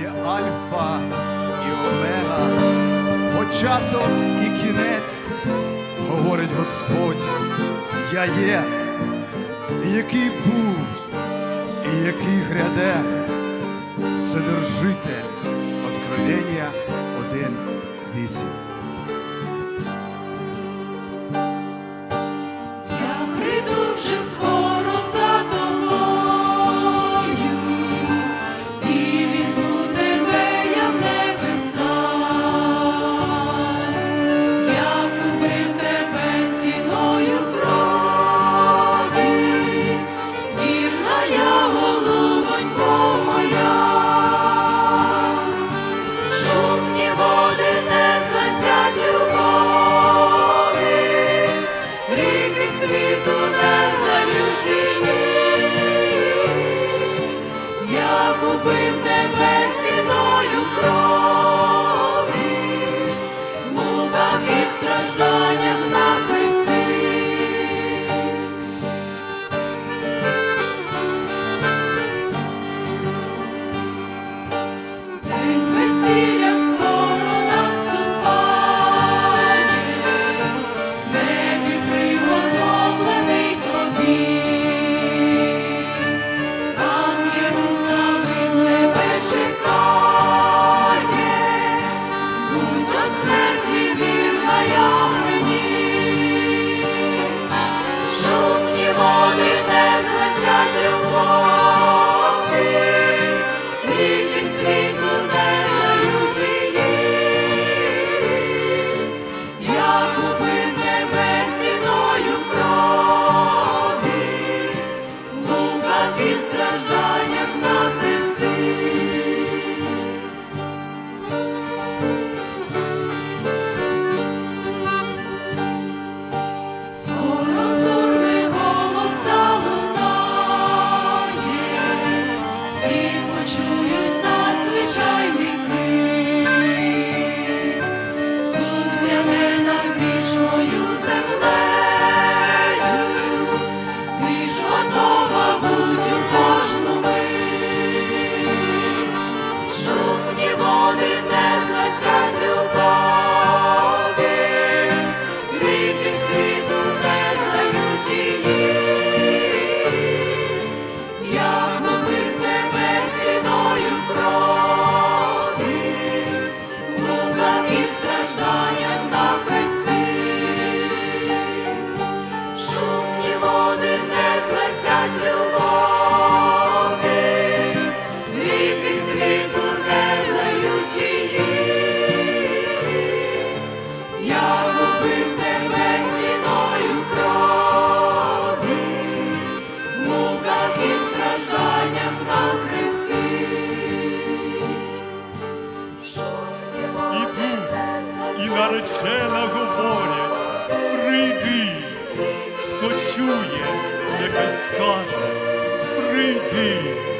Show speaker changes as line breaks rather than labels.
є Альфа і Омега, початок і кінець, говорить Господь, я є, який був, і який гряде, Содержитель Откровення 1.8.
Oh. наречена говоря, прийди, хто чує, нехай скаже, прийди.